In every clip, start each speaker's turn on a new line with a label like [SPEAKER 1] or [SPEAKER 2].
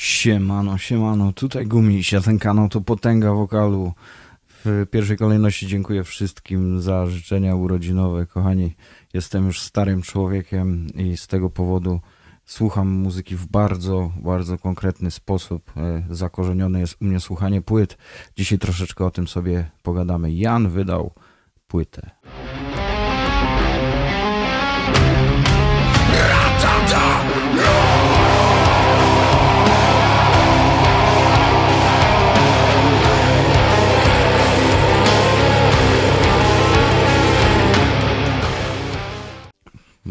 [SPEAKER 1] Siemano, siemano, tutaj Gumisia, ten kanał to potęga wokalu. W pierwszej kolejności dziękuję wszystkim za życzenia urodzinowe. Kochani, jestem już starym człowiekiem i z tego powodu słucham muzyki w bardzo, bardzo konkretny sposób. E, Zakorzenione jest u mnie słuchanie płyt. Dzisiaj troszeczkę o tym sobie pogadamy. Jan wydał płytę.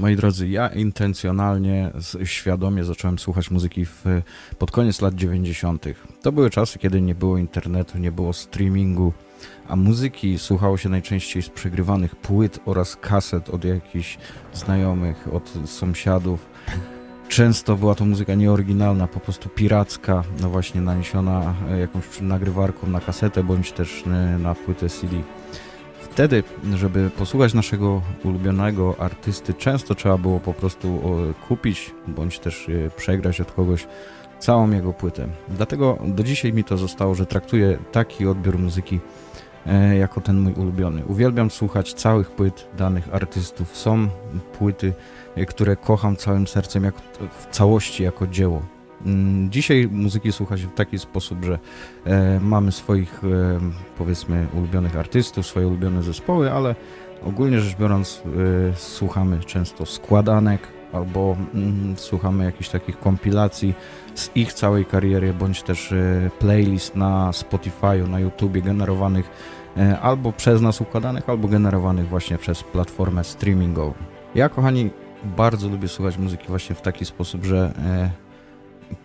[SPEAKER 1] Moi drodzy, ja intencjonalnie, świadomie zacząłem słuchać muzyki w, pod koniec lat 90. To były czasy, kiedy nie było internetu, nie było streamingu, a muzyki słuchało się najczęściej z przegrywanych płyt oraz kaset od jakichś znajomych, od sąsiadów. Często była to muzyka nieoryginalna, po prostu piracka, no właśnie naniesiona e, jakąś nagrywarką na kasetę bądź też e, na płytę CD. Wtedy, żeby posłuchać naszego ulubionego artysty, często trzeba było po prostu o, kupić bądź też e, przegrać od kogoś całą jego płytę. Dlatego do dzisiaj mi to zostało, że traktuję taki odbiór muzyki e, jako ten mój ulubiony. Uwielbiam słuchać całych płyt danych artystów. Są płyty, e, które kocham całym sercem jak, w całości jako dzieło. Mm, Dzisiaj muzyki słucha się w taki sposób, że e, mamy swoich e, powiedzmy ulubionych artystów, swoje ulubione zespoły, ale ogólnie rzecz biorąc e, słuchamy często składanek albo mm, słuchamy jakichś takich kompilacji z ich całej kariery, bądź też playlist na Spotify'u, na YouTubie generowanych albo przez nas układanych, albo generowanych właśnie przez platformę streamingową. Ja, kochani, bardzo lubię słuchać muzyki właśnie w taki sposób, że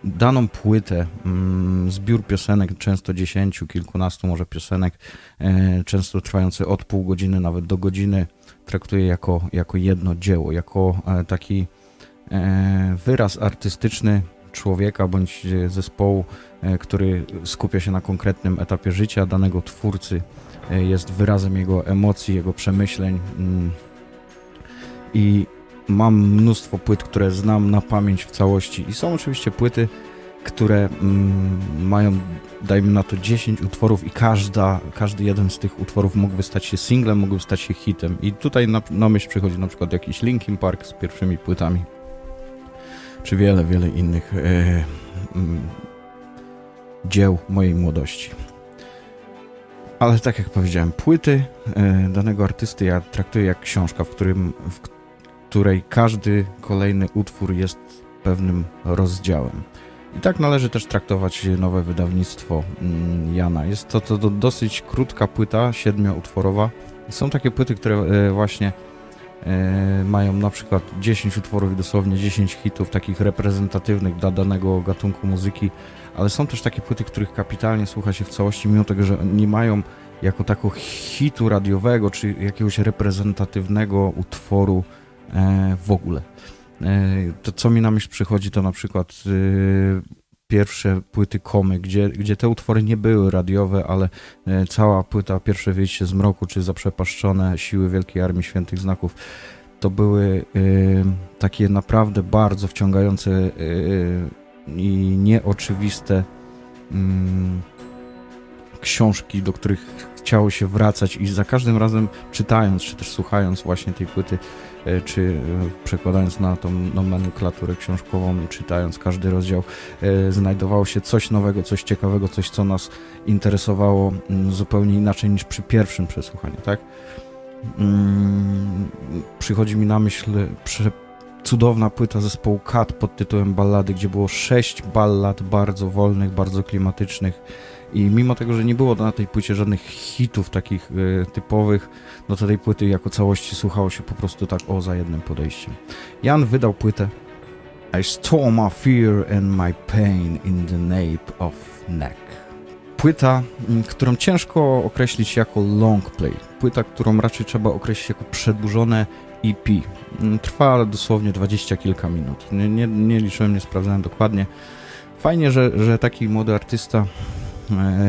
[SPEAKER 1] daną płytę, mm, zbiór piosenek, często dziesięciu, kilkunastu może piosenek, e, często trwający od pół godziny nawet do godziny, traktuję jako, jako jedno dzieło, jako e, taki e, wyraz artystyczny człowieka bądź zespołu, który skupia się na konkretnym etapie życia danego twórcy, jest wyrazem jego emocji, jego przemyśleń. mm. I mam mnóstwo płyt, które znam na pamięć w całości i są oczywiście płyty, które mm, mają, dajmy na to 10 utworów i każda, każdy jeden z tych utworów mógłby stać się singlem, mógłby stać się hitem. I tutaj na, na myśl przychodzi na przykład jakiś Linkin Park z pierwszymi płytami, czy wiele, wiele innych e, mm, dzieł mojej młodości. Ale tak jak powiedziałem, płyty e, danego artysty ja traktuję jak książka, w, którym, w której każdy kolejny utwór jest pewnym rozdziałem. I tak należy też traktować nowe wydawnictwo mm, Jana. Jest to, to, dosyć krótka płyta, siedmioutworowa. Są takie płyty, które e, właśnie e, mają na przykład 10 utworów i dosłownie 10 hitów takich reprezentatywnych dla danego gatunku muzyki, ale są też takie płyty, których kapitalnie słucha się w całości, mimo tego, że nie mają jako tako hitu radiowego czy jakiegoś reprezentatywnego utworu w ogóle. E, to co mi na myśl przychodzi to na przykład e, pierwsze płyty komy, gdzie, gdzie te utwory nie były radiowe, ale e, cała płyta Pierwsze wyjście z mroku czy Zaprzepaszczone Siły Wielkiej Armii Świętych Znaków to były e, takie naprawdę bardzo wciągające e, i nieoczywiste mm, książki, do których chciało się wracać i za każdym razem czytając, czy też słuchając właśnie tej płyty, e, czy e, przekładając na tą nomenklaturę książkową, czytając każdy rozdział, e, znajdowało się coś nowego, coś ciekawego, coś, co nas interesowało mm, zupełnie inaczej niż przy pierwszym przesłuchaniu, tak? Mm, Przychodzi mi na myśl cudowna płyta zespołu Kat pod tytułem Ballady, gdzie było sześć ballad bardzo wolnych, bardzo klimatycznych i mimo tego, że nie było na tej płycie żadnych hitów takich e, typowych, no to tej płyty jako całości słuchało się po prostu tak o za jednym podejściem. Jan wydał płytę I store my fear and my pain in the nape of neck. Płyta, którą ciężko określić jako long play. Płyta, którą raczej trzeba określić jako przedłużone EP. Trwa dosłownie dwadzieścia kilka minut. Nie, nie, nie liczyłem, nie sprawdzałem dokładnie. Fajnie, że, że taki młody artysta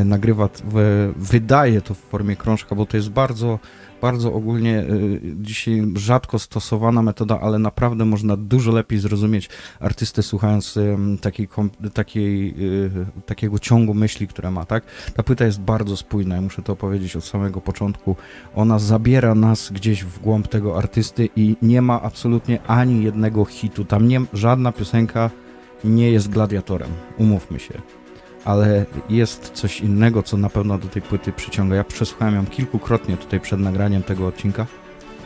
[SPEAKER 1] nagrywa, w, wydaje to w formie krążka, bo to jest bardzo bardzo ogólnie y, dzisiaj rzadko stosowana metoda, ale naprawdę można dużo lepiej zrozumieć artystę słuchając takiej, takiej, y, takiego ciągu myśli, które ma, tak? Ta płyta jest bardzo spójna, ja muszę to powiedzieć od samego początku. Ona zabiera nas gdzieś w głąb tego artysty i nie ma absolutnie ani jednego hitu. Tam nie, żadna piosenka nie jest gladiatorem, umówmy się. Ale jest coś innego, co na pewno do tej płyty przyciąga. Ja przesłuchałem ją kilkukrotnie tutaj przed nagraniem tego odcinka.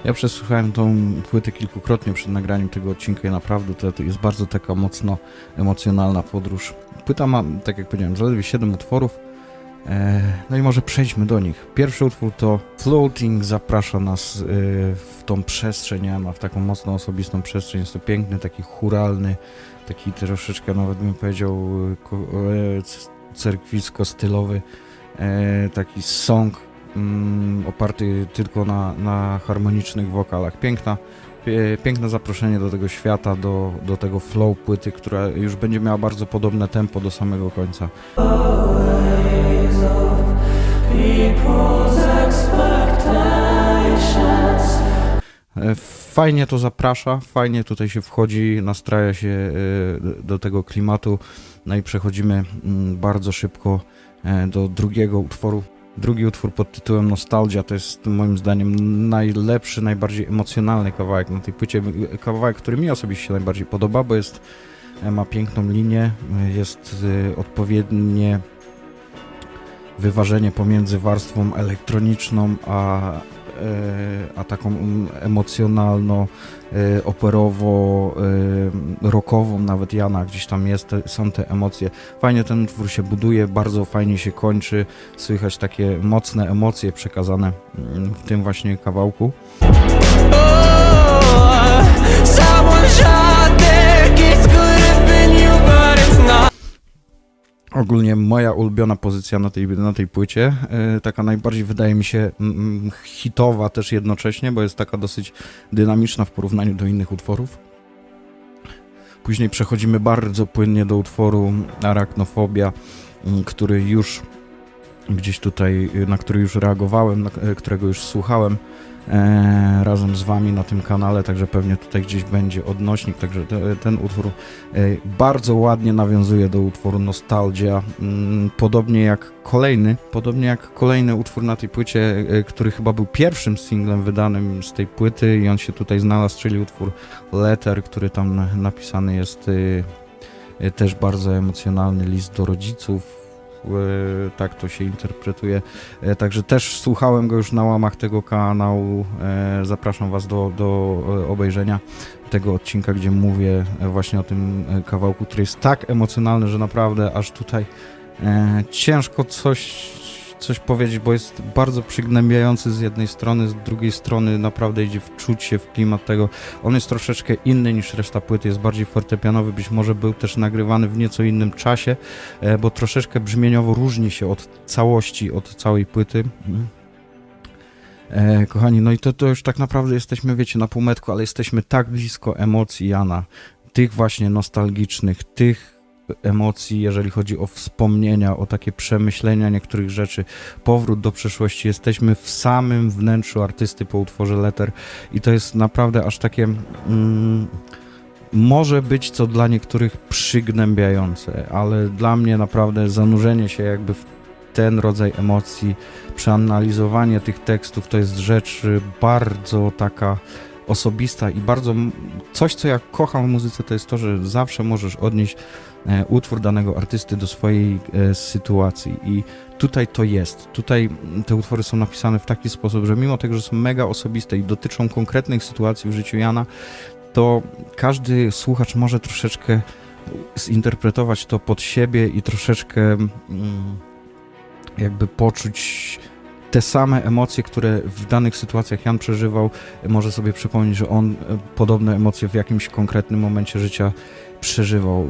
[SPEAKER 1] Ja przesłuchałem tą płytę kilkukrotnie przed nagraniem tego odcinka i naprawdę to, jest bardzo taka mocno emocjonalna podróż. Płyta ma, tak jak powiedziałem, zaledwie 7 utworów. E, No i może przejdźmy do nich. Pierwszy utwór to Floating zaprasza nas e, w tą przestrzeń, Jana, w taką mocno osobistą przestrzeń. Jest to piękny, taki churalny, taki troszeczkę nawet bym powiedział e, cerkwisko-stylowy taki song mm, oparty tylko na, na harmonicznych wokalach. Piękna, piękne zaproszenie do tego świata, do, do tego flow płyty, która już będzie miała bardzo podobne tempo do samego końca. E, Fajnie to zaprasza, fajnie tutaj się wchodzi, nastraja się e, do tego klimatu. No i przechodzimy mm, bardzo szybko e, do drugiego utworu. Drugi utwór pod tytułem Nostalgia to jest moim zdaniem najlepszy, najbardziej emocjonalny kawałek na tej płycie. Kawałek, który mi osobiście się najbardziej podoba, bo jest, ma piękną linię, jest odpowiednie wyważenie pomiędzy warstwą elektroniczną a, e, a taką emocjonalno, e, operowo, e, rockową nawet Jana, gdzieś tam jest, są te emocje. Fajnie ten utwór się buduje, bardzo fajnie się kończy, słychać takie mocne emocje przekazane mm, w tym właśnie kawałku.
[SPEAKER 2] Oh,
[SPEAKER 1] Ogólnie moja ulubiona pozycja na tej, na tej płycie, e, taka najbardziej wydaje mi się mm, hitowa też jednocześnie, bo jest taka dosyć dynamiczna w porównaniu do innych utworów. Później przechodzimy bardzo płynnie do utworu Arachnofobia, mm, który już gdzieś tutaj, na który już reagowałem, na, e, którego już słuchałem razem z wami na tym kanale, także pewnie tutaj gdzieś będzie odnośnik, także te, ten utwór e, bardzo ładnie nawiązuje do utworu Nostalgia, mm, podobnie jak kolejny, podobnie jak kolejny utwór na tej płycie, e, który chyba był pierwszym singlem wydanym z tej płyty i on się tutaj znalazł, czyli utwór Letter, który tam na- napisany jest e, e, też bardzo emocjonalny list do rodziców, e, tak to się interpretuje. E, Także też słuchałem go już na łamach tego kanału. E, Zapraszam Was do, do e, obejrzenia tego odcinka, gdzie mówię e, właśnie o tym e, kawałku, który jest tak emocjonalny, że naprawdę aż tutaj e, ciężko coś, coś powiedzieć, bo jest bardzo przygnębiający z jednej strony, z drugiej strony naprawdę idzie wczuć się w klimat tego. On jest troszeczkę inny niż reszta płyty, jest bardziej fortepianowy, być może był też nagrywany w nieco innym czasie, e, bo troszeczkę brzmieniowo różni się od całości, od całej płyty. Mhm. E, kochani, no i to, to już tak naprawdę jesteśmy, wiecie, na półmetku, ale jesteśmy tak blisko emocji Jana, tych właśnie nostalgicznych, tych emocji, jeżeli chodzi o wspomnienia, o takie przemyślenia niektórych rzeczy, powrót do przeszłości. Jesteśmy w samym wnętrzu artysty po utworze Letter i to jest naprawdę aż takie... Mm, może być to dla niektórych przygnębiające, ale dla mnie naprawdę zanurzenie się jakby w ten rodzaj emocji, przeanalizowanie tych tekstów to jest rzecz bardzo taka osobista i bardzo coś, co ja kocham w muzyce, to jest to, że zawsze możesz odnieść e, utwór danego artysty do swojej e, sytuacji i tutaj to jest. Tutaj te utwory są napisane w taki sposób, że mimo tego, że są mega osobiste i dotyczą konkretnych sytuacji w życiu Jana, to każdy słuchacz może troszeczkę zinterpretować to pod siebie i troszeczkę mm, jakby poczuć te same emocje, które w danych sytuacjach Jan przeżywał, może sobie przypomnieć, że on e, podobne emocje w jakimś konkretnym momencie życia przeżywał.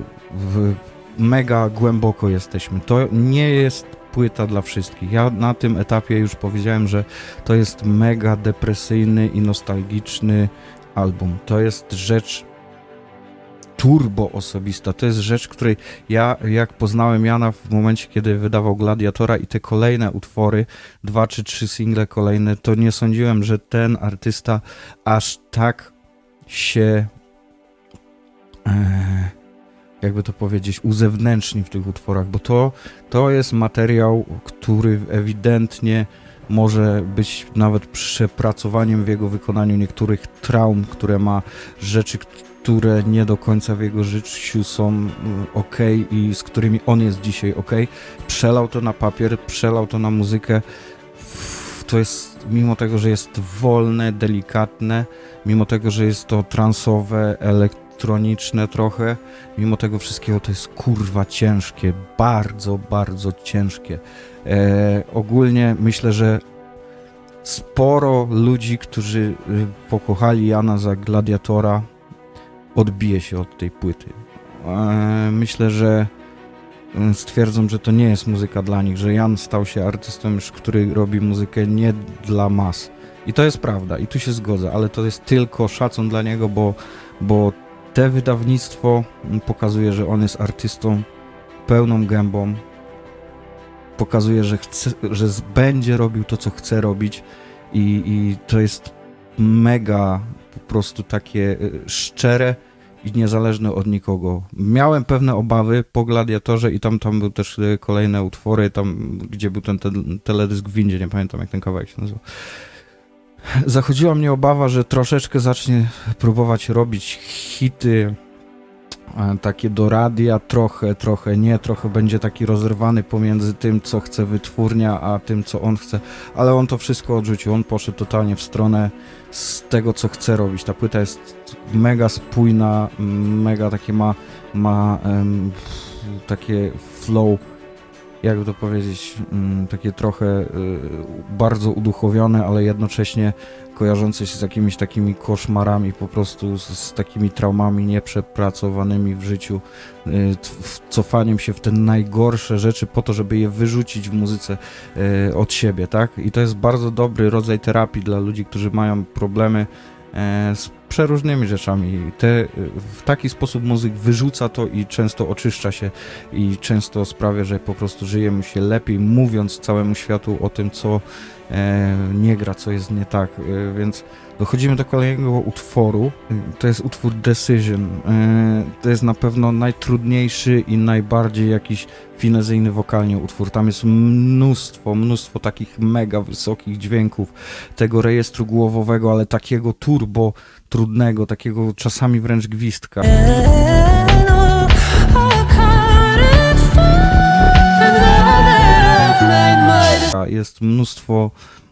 [SPEAKER 1] Mega głęboko jesteśmy. To nie jest płyta dla wszystkich. Ja na tym etapie już powiedziałem, że to jest mega depresyjny i nostalgiczny album. To jest rzecz turbo osobista. To jest rzecz, której ja, jak poznałem Jana w momencie, kiedy wydawał Gladiatora i te kolejne utwory, dwa czy trzy single kolejne, to nie sądziłem, że ten artysta aż tak się e, jakby to powiedzieć, uzewnętrzni w tych utworach, bo to, to jest materiał, który ewidentnie może być nawet przepracowaniem w jego wykonaniu niektórych traum, które ma, rzeczy, które nie do końca w jego życiu są ok i z którymi on jest dzisiaj ok. Przelał to na papier, przelał to na muzykę. To jest, mimo tego, że jest wolne, delikatne, mimo tego, że jest to transowe, elektroniczne trochę, mimo tego wszystkiego to jest kurwa ciężkie, bardzo, bardzo ciężkie. E, ogólnie myślę, że sporo ludzi, którzy y, pokochali Jana za gladiatora, odbije się od tej płyty. E, myślę, że y, stwierdzą, że to nie jest muzyka dla nich, że Jan stał się artystą już, który robi muzykę nie dla mas. I to jest prawda, i tu się zgodzę, ale to jest tylko szacun dla niego, bo, bo te wydawnictwo pokazuje, że on jest artystą pełną gębą. Pokazuje, że, chce, że będzie robił to, co chce robić, i, i to jest mega po prostu takie y, szczere i niezależne od nikogo. Miałem pewne obawy po Gladiatorze i tam, tam były też y, kolejne utwory, tam gdzie był ten te, teledysk w windzie, nie pamiętam jak ten kawałek się nazywał. Zachodziła mnie obawa, że troszeczkę zacznie próbować robić hity takie do radia, trochę, trochę nie, trochę będzie taki rozrywany pomiędzy tym, co chce wytwórnia, a tym, co on chce, ale on to wszystko odrzucił, on poszedł totalnie w stronę z tego, co chce robić. Ta płyta jest mega spójna, mega takie ma, ma em, takie flow, jakby to powiedzieć, mm, takie trochę y, bardzo uduchowione, ale jednocześnie kojarzące się z jakimiś takimi koszmarami, po prostu z, z takimi traumami nieprzepracowanymi w życiu, y, cofaniem się w te najgorsze rzeczy po to, żeby je wyrzucić w muzyce y, od siebie, tak? I to jest bardzo dobry rodzaj terapii dla ludzi, którzy mają problemy e, z przeróżnymi rzeczami. Te, y, w taki sposób muzyk wyrzuca to i często oczyszcza się i często sprawia, że po prostu żyje mu się lepiej, mówiąc całemu światu o tym, co e, nie gra, co jest nie tak. E, więc dochodzimy do kolejnego utworu. E, To jest utwór Decision. E, to jest na pewno najtrudniejszy i najbardziej jakiś finezyjny wokalnie utwór. Tam jest mnóstwo, mnóstwo takich mega wysokich dźwięków tego rejestru głowowego, ale takiego turbo trudnego, takiego czasami wręcz gwizdka. Jest mnóstwo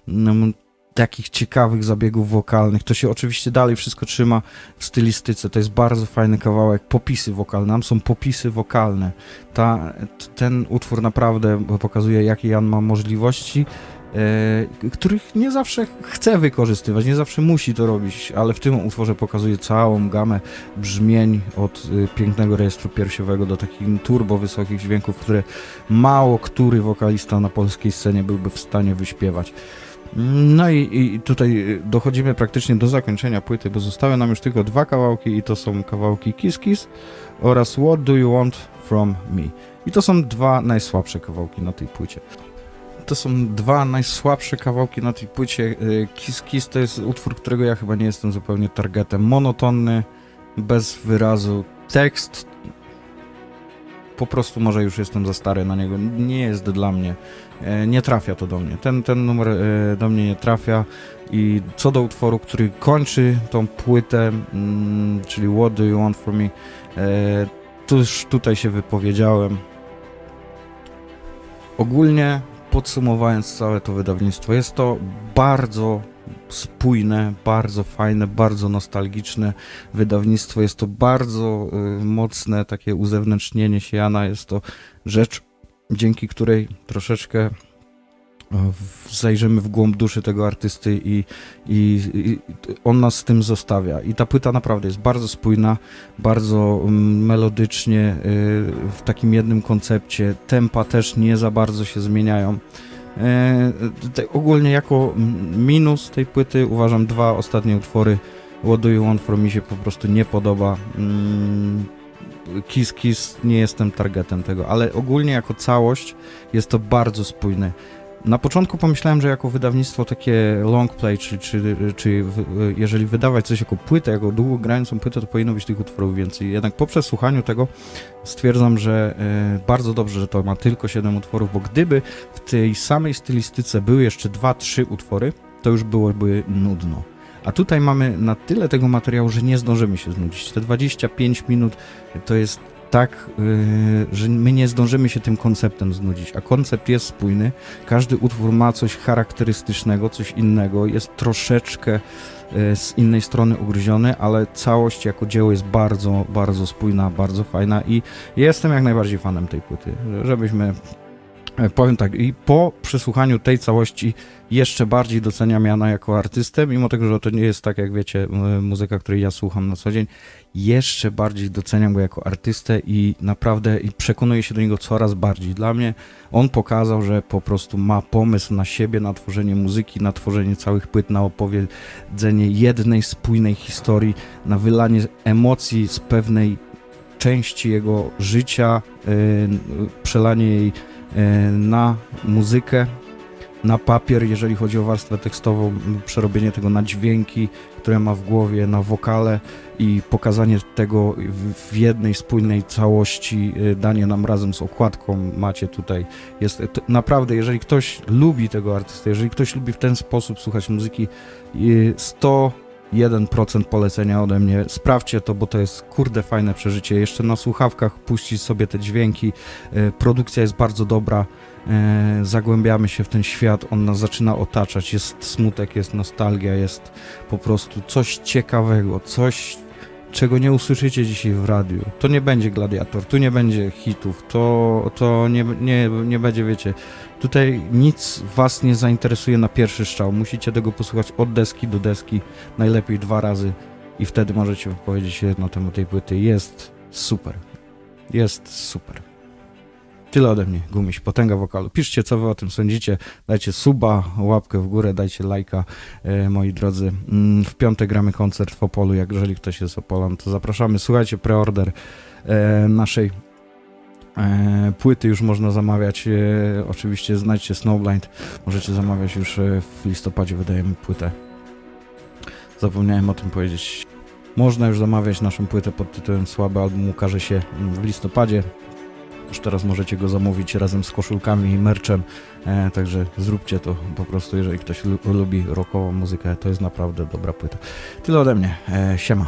[SPEAKER 1] mm, takich ciekawych zabiegów wokalnych. To się oczywiście dalej wszystko trzyma w stylistyce. To jest bardzo fajny kawałek. Popisy wokalne. Tam są popisy wokalne. Ta, ten utwór naprawdę pokazuje, jakie Jan ma możliwości, których nie zawsze chce wykorzystywać, nie zawsze musi to robić, ale w tym utworze pokazuje całą gamę brzmień od y, pięknego rejestru piersiowego do takich turbo wysokich dźwięków, które mało który wokalista na polskiej scenie byłby w stanie wyśpiewać. No i, i tutaj y, dochodzimy praktycznie do zakończenia płyty, bo zostały nam już tylko dwa kawałki i to są kawałki Kiss Kiss oraz What Do You Want From Me. I to są dwa najsłabsze kawałki na tej płycie. To są dwa najsłabsze kawałki na tej płycie. Y, Kiss Kiss to jest utwór, którego ja chyba nie jestem zupełnie targetem. Monotonny, bez wyrazu. Tekst po prostu może już jestem za stary na niego. Nie jest dla mnie. E, Nie trafia to do mnie. Ten, ten numer e, do mnie nie trafia. I co do utworu, który kończy tą płytę, mm, czyli What Do You Want From Me, e, to już tutaj się wypowiedziałem. Ogólnie podsumowując całe to wydawnictwo, jest to bardzo spójne, bardzo fajne, bardzo nostalgiczne wydawnictwo. Jest to bardzo y, mocne takie uzewnętrznienie się Jana. Jest to rzecz, dzięki której troszeczkę zajrzymy w głąb duszy tego artysty i, i, i on nas z tym zostawia. I ta płyta naprawdę jest bardzo spójna, bardzo mm, melodycznie, y, w takim jednym koncepcie. Tempa też nie za bardzo się zmieniają. Te- ogólnie jako mm, minus tej płyty uważam dwa ostatnie utwory What Do You Want From Me się po prostu nie podoba. Mm, Kiss Kiss nie jestem targetem tego, ale ogólnie jako całość jest to bardzo spójne. Na początku pomyślałem, że jako wydawnictwo takie long play, czy, czy, czy jeżeli wydawać coś jako płytę, jako długo grającą płytę, to powinno być tych utworów więcej. Jednak po przesłuchaniu tego stwierdzam, że e, bardzo dobrze, że to ma tylko 7 utworów, bo gdyby w tej samej stylistyce były jeszcze 2-3 utwory, to już byłoby nudno. A tutaj mamy na tyle tego materiału, że nie zdążymy się znudzić. Te 25 minut to jest tak, yy, że my nie zdążymy się tym konceptem znudzić, a koncept jest spójny. Każdy utwór ma coś charakterystycznego, coś innego, jest troszeczkę yy, z innej strony ugryziony, ale całość jako dzieło jest bardzo, bardzo spójna, bardzo fajna i jestem jak najbardziej fanem tej płyty, żebyśmy Powiem tak, i po przesłuchaniu tej całości jeszcze bardziej doceniam Jana jako artystę, mimo tego, że to nie jest tak, jak wiecie, muzyka, której ja słucham na co dzień, jeszcze bardziej doceniam go jako artystę i naprawdę i przekonuję się do niego coraz bardziej. Dla mnie on pokazał, że po prostu ma pomysł na siebie, na tworzenie muzyki, na tworzenie całych płyt, na opowiedzenie jednej spójnej historii, na wylanie emocji z pewnej części jego życia, yy, przelanie jej e, E, na muzykę, na papier, jeżeli chodzi o warstwę tekstową, przerobienie tego na dźwięki, które ma w głowie, na wokale i pokazanie tego w jednej spójnej całości, e, danie nam razem z okładką, macie tutaj. Jest e, naprawdę, jeżeli ktoś lubi tego artystę, jeżeli ktoś lubi w ten sposób słuchać muzyki, 100 1% polecenia ode mnie. Sprawdźcie to, bo to jest kurde fajne przeżycie. Jeszcze na słuchawkach puścić sobie te dźwięki. E, produkcja jest bardzo dobra. E, zagłębiamy się w ten świat, on nas zaczyna otaczać. Jest smutek, jest nostalgia, jest po prostu coś ciekawego, coś czego nie usłyszycie dzisiaj w radiu. To nie będzie gladiator, tu nie będzie hitów, to, to nie, nie, nie będzie, wiecie, tutaj nic was nie zainteresuje na pierwszy strzał. Musicie tego posłuchać od deski do deski, najlepiej dwa razy i wtedy możecie wypowiedzieć się na temat tej płyty. Jest super. Jest super. Tyle ode mnie, Gumiś, potęga wokalu. Piszcie, co wy o tym sądzicie. Dajcie suba, łapkę w górę, dajcie lajka, e, moi drodzy. Mm, W piątek gramy koncert w Opolu, jak jeżeli ktoś jest z Opola, no to zapraszamy. Słuchajcie, preorder e, naszej e, płyty już można zamawiać. Oczywiście znajdźcie Snowblind. Możecie zamawiać już w listopadzie, wydajemy płytę. Zapomniałem o tym powiedzieć. Można już zamawiać naszą płytę pod tytułem Słaby album ukaże się mm, w listopadzie. Już teraz możecie go zamówić razem z koszulkami i merchem, e, także zróbcie to po prostu, jeżeli ktoś lu- lubi rockową muzykę, to jest naprawdę dobra płyta. Tyle ode mnie, e, siema.